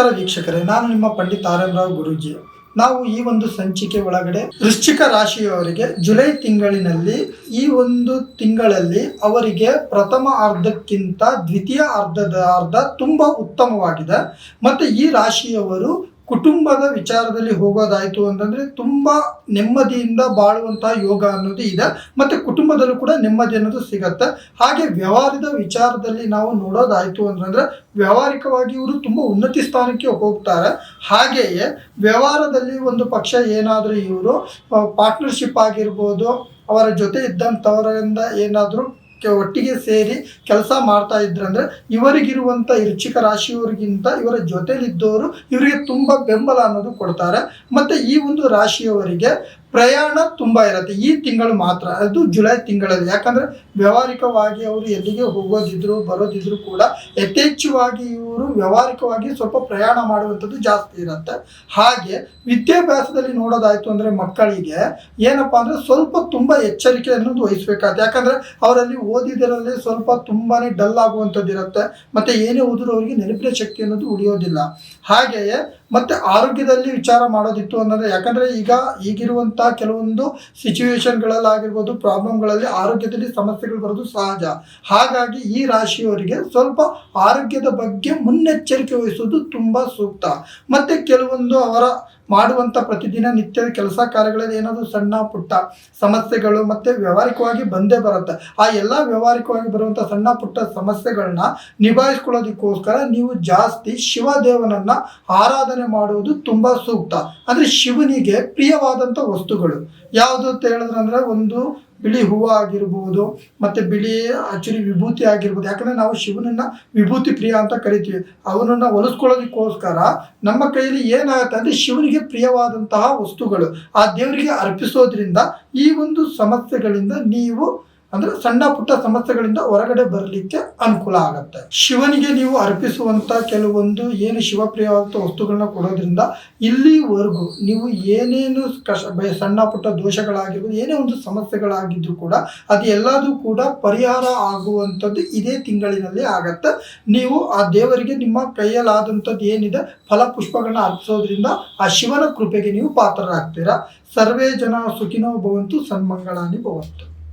ನಮಸ್ಕಾರ ವೀಕ್ಷಕರೇ, ನಾನು ನಿಮ್ಮ ಪಂಡಿತ್ ಆರ್ಯನ್ರಾವ್ ಗುರೂಜಿ. ನಾವು ಈ ಒಂದು ಸಂಚಿಕೆ ಒಳಗಡೆ ವೃಶ್ಚಿಕ ರಾಶಿಯವರಿಗೆ ಜುಲೈ ತಿಂಗಳಿನಲ್ಲಿ, ಈ ಒಂದು ತಿಂಗಳಲ್ಲಿ ಅವರಿಗೆ ಪ್ರಥಮ ಅರ್ಧಕ್ಕಿಂತ ದ್ವಿತೀಯ ಅರ್ಧದ ಅರ್ಧ ತುಂಬಾ ಉತ್ತಮವಾಗಿದೆ. ಮತ್ತೆ ಈ ರಾಶಿಯವರು ಕುಟುಂಬದ ವಿಚಾರದಲ್ಲಿ ಹೋಗೋದಾಯಿತು ಅಂತಂದ್ರೆ ತುಂಬಾ ನೆಮ್ಮದಿಯಿಂದ ಬಾಳುವಂತಹ ಯೋಗ ಅನ್ನೋದು ಇದೆ. ಮತ್ತೆ ಕುಟುಂಬದಲ್ಲೂ ಕೂಡ ನೆಮ್ಮದಿ ಅನ್ನೋದು ಸಿಗತ್ತೆ. ಹಾಗೆ ವ್ಯವಹಾರದ ವಿಚಾರದಲ್ಲಿ ನಾವು ನೋಡೋದಾಯಿತು ಅಂತಂದ್ರೆ ವ್ಯಾವಹಾರಿಕವಾಗಿ ಇವರು ತುಂಬಾ ಉನ್ನತಿ ಸ್ಥಾನಕ್ಕೆ ಹೋಗ್ತಾರೆ. ಹಾಗೆಯೇ ವ್ಯವಹಾರದಲ್ಲಿ ಒಂದು ಪಕ್ಷ ಏನಾದರೂ ಇವರು ಪಾರ್ಟ್ನರ್ಶಿಪ್ ಆಗಿರ್ಬೋದು, ಅವರ ಜೊತೆ ಇದ್ದಂಥವರಿಂದ ಏನಾದರೂ ಒಟ್ಟಿಗೆ ಸೇರಿ ಕೆಲಸ ಮಾಡ್ತಾ ಇದ್ರಂದ್ರೆ ಇವರಿಗಿರುವಂಥ ವೃಶ್ಚಿಕ ರಾಶಿಯವರಿಗಿಂತ ಇವರ ಜೊತೆಲಿದ್ದವರು ಇವರಿಗೆ ತುಂಬ ಬೆಂಬಲ ಅನ್ನೋದು ಕೊಡ್ತಾರೆ. ಮತ್ತೆ ಈ ಒಂದು ರಾಶಿಯವರಿಗೆ ಪ್ರಯಾಣ ತುಂಬ ಇರುತ್ತೆ. ಈ ತಿಂಗಳು ಮಾತ್ರ. ಅದು ಜುಲೈ ತಿಂಗಳಲ್ಲಿ. ಯಾಕಂದ್ರೆ ವ್ಯಾವಹಾರಿಕವಾಗಿ ಅವರು ಎಲ್ಲಿಗೆ ಹೋಗೋದಿದ್ರು, ಬರೋದಿದ್ರು ಕೂಡ ಯಥೇಚ್ಛವಾಗಿ ಇವರು ವ್ಯಾವಹಾರಿಕವಾಗಿ ಸ್ವಲ್ಪ ಪ್ರಯಾಣ ಮಾಡುವಂಥದ್ದು ಜಾಸ್ತಿ ಇರುತ್ತೆ. ಹಾಗೆ ವಿದ್ಯಾಭ್ಯಾಸದಲ್ಲಿ ನೋಡೋದಾಯಿತು ಅಂದ್ರೆ ಮಕ್ಕಳಿಗೆ ಏನಪ್ಪ ಅಂದರೆ ಸ್ವಲ್ಪ ತುಂಬಾ ಎಚ್ಚರಿಕೆ ಅನ್ನೋದು ವಹಿಸ್ಬೇಕಾಗುತ್ತೆ. ಯಾಕಂದ್ರೆ ಅವರಲ್ಲಿ ಓದಿದರಲ್ಲಿ ಸ್ವಲ್ಪ ತುಂಬಾನೇ ಡಲ್ ಆಗುವಂಥದ್ದು ಇರುತ್ತೆ ಮತ್ತೆ ಏನೇ ಓದಿದ್ರು ಅವರಿಗೆ ನೆನಪಿನ ಶಕ್ತಿ ಅನ್ನೋದು ಉಳಿಯೋದಿಲ್ಲ. ಹಾಗೆಯೇ ಮತ್ತೆ ಆರೋಗ್ಯದಲ್ಲಿ ವಿಚಾರ ಮಾಡೋದಿತ್ತು ಅನ್ನೋದು. ಯಾಕಂದ್ರೆ ಈಗ ಈಗಿರುವಂಥ ಕೆಲವೊಂದು ಸಿಚುವೇಶನ್ಗಳಲ್ಲಾಗಿರ್ಬೋದು ಪ್ರಾಬ್ಲಮ್ಗಳಲ್ಲಿ ಆರೋಗ್ಯದಲ್ಲಿ ಸಮಸ್ಯೆಗಳು ಬರೋದು ಸಹಜ. ಹಾಗಾಗಿ ಈ ರಾಶಿಯವರಿಗೆ ಸ್ವಲ್ಪ ಆರೋಗ್ಯದ ಬಗ್ಗೆ ಮುನ್ನೆಚ್ಚರಿಕೆ ವಹಿಸೋದು ತುಂಬಾ ಸೂಕ್ತ. ಮತ್ತೆ ಕೆಲವೊಂದು ಅವರ ಮಾಡುವಂಥ ಪ್ರತಿದಿನ ನಿತ್ಯದ ಕೆಲಸ ಕಾರ್ಯಗಳಲ್ಲಿ ಏನಾದರೂ ಸಣ್ಣ ಪುಟ್ಟ ಸಮಸ್ಯೆಗಳು ಮತ್ತೆ ವ್ಯವಹಾರಿಕವಾಗಿ ಬಂದೇ ಬರುತ್ತೆ. ಆ ಎಲ್ಲ ವ್ಯವಹಾರಿಕವಾಗಿ ಬರುವಂಥ ಸಣ್ಣ ಪುಟ್ಟ ಸಮಸ್ಯೆಗಳನ್ನ ನಿಭಾಯಿಸ್ಕೊಳ್ಳೋದಕ್ಕೋಸ್ಕರ ನೀವು ಜಾಸ್ತಿ ಶಿವದೇವನನ್ನ ಆರಾಧನೆ ಮಾಡುವುದು ತುಂಬಾ ಸೂಕ್ತ. ಅಂದ್ರೆ ಶಿವನಿಗೆ ಪ್ರಿಯವಾದಂಥ ವಸ್ತುಗಳು. ಯಾವುದು ಅಂತ ಹೇಳಿದ್ರಂದ್ರೆ ಒಂದು ಬಿಳಿ ಹೂವು ಆಗಿರ್ಬೋದು, ಮತ್ತು ಬಿಳಿ ಆ್ಯಕ್ಚುಲಿ ವಿಭೂತಿ ಆಗಿರ್ಬೋದು, ಯಾಕಂದರೆ ನಾವು ಶಿವನನ್ನು ವಿಭೂತಿ ಪ್ರಿಯ ಅಂತ ಕರಿತೀವಿ. ಅವನನ್ನು ಒಲಿಸ್ಕೊಳ್ಳೋದಕ್ಕೋಸ್ಕರ ನಮ್ಮ ಕೈಯಲ್ಲಿ ಏನಾಗುತ್ತೆ ಅಂದರೆ ಶಿವನಿಗೆ ಪ್ರಿಯವಾದಂತಹ ವಸ್ತುಗಳು, ಆ ದೇವರಿಗೆ ಅರ್ಪಿಸೋದ್ರಿಂದ ಈ ಒಂದು ಸಮಸ್ಯೆಗಳಿಂದ ನೀವು ಅಂದ್ರೆ ಸಣ್ಣ ಪುಟ್ಟ ಸಮಸ್ಯೆಗಳಿಂದ ಹೊರಗಡೆ ಬರಲಿಕ್ಕೆ ಅನುಕೂಲ ಆಗುತ್ತೆ. ಶಿವನಿಗೆ ನೀವು ಅರ್ಪಿಸುವಂತ ಕೆಲವೊಂದು ಏನು ಶಿವಪ್ರಿಯವಾದಂಥ ವಸ್ತುಗಳನ್ನ ಕೊಡೋದ್ರಿಂದ ಇಲ್ಲಿವರೆಗೂ ನೀವು ಏನೇನು ಕಷ ಸಣ್ಣ ಪುಟ್ಟ ದೋಷಗಳಾಗಿರ್ಬೋದು, ಏನೇ ಒಂದು ಸಮಸ್ಯೆಗಳಾಗಿದ್ರು ಕೂಡ ಅದು ಎಲ್ಲದೂ ಕೂಡ ಪರಿಹಾರ ಆಗುವಂಥದ್ದು ಇದೇ ತಿಂಗಳಿನಲ್ಲಿ ಆಗತ್ತೆ. ನೀವು ಆ ದೇವರಿಗೆ ನಿಮ್ಮ ಕೈಯಲ್ಲಾದಂಥದ್ದು ಏನಿದೆ ಫಲಪುಷ್ಪಗಳನ್ನ ಅರ್ಪಿಸೋದ್ರಿಂದ ಆ ಶಿವನ ಕೃಪೆಗೆ ನೀವು ಪಾತ್ರರಾಗ್ತೀರಾ. ಸರ್ವೇ ಜನ ಸುಖಿನೋ ಭವಂತು ಸನ್ಮಂಗಳಾನಿ ಭವಂತು.